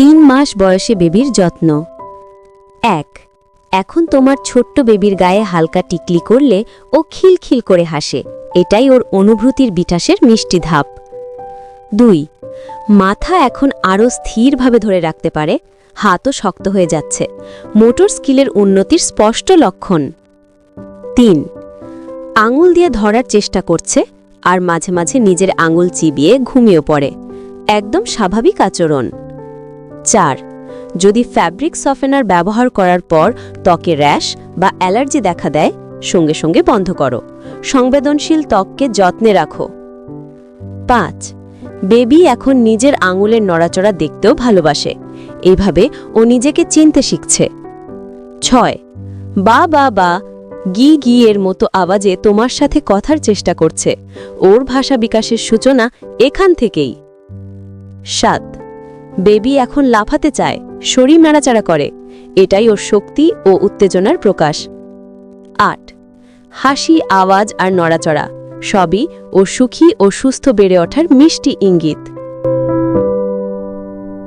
তিন মাস বয়সে বেবির যত্ন। এক, এখন তোমার ছোট্ট বেবির গায়ে হালকা টিকলি করলে ও খিলখিল করে হাসে। এটাই ওর অনুভূতির বিকাশের মিষ্টি ধাপ। দুই, মাথা এখন আরও স্থিরভাবে ধরে রাখতে পারে। হাতও শক্ত হয়ে যাচ্ছে। মোটর স্কিলের উন্নতির স্পষ্ট লক্ষণ। তিন, আঙুল দিয়ে ধরার চেষ্টা করছে আর মাঝে মাঝে নিজের আঙুল চিবিয়ে ঘুমিয়ে পড়ে। একদম স্বাভাবিক আচরণ। চার। যদি ফ্যাব্রিক সফেনার ব্যবহার করার পর ত্বকে র্যাশ বা অ্যালার্জি দেখা দেয়, সঙ্গে সঙ্গে বন্ধ করো। সংবেদনশীল ত্বককে যত্নে রাখো। পাঁচ। বেবি এখন নিজের আঙুলের নড়াচড়া দেখতেও ভালোবাসে। এইভাবে ও নিজেকে চিনতে শিখছে। ছয়। বা বা বা, গি গি এর মতো আওয়াজে তোমার সাথে কথার চেষ্টা করছে। ওর ভাষা বিকাশের সূচনা এখান থেকেই। সাত। বেবি এখন লাফাতে চায়, শরীর নাড়াচাড়া করে। এটাই ওর শক্তি ও উত্তেজনার প্রকাশ। আট। হাসি, আওয়াজ আর নড়াচড়া। সবই ও সুখী ও সুস্থ বেড়ে ওঠার মিষ্টি ইঙ্গিত।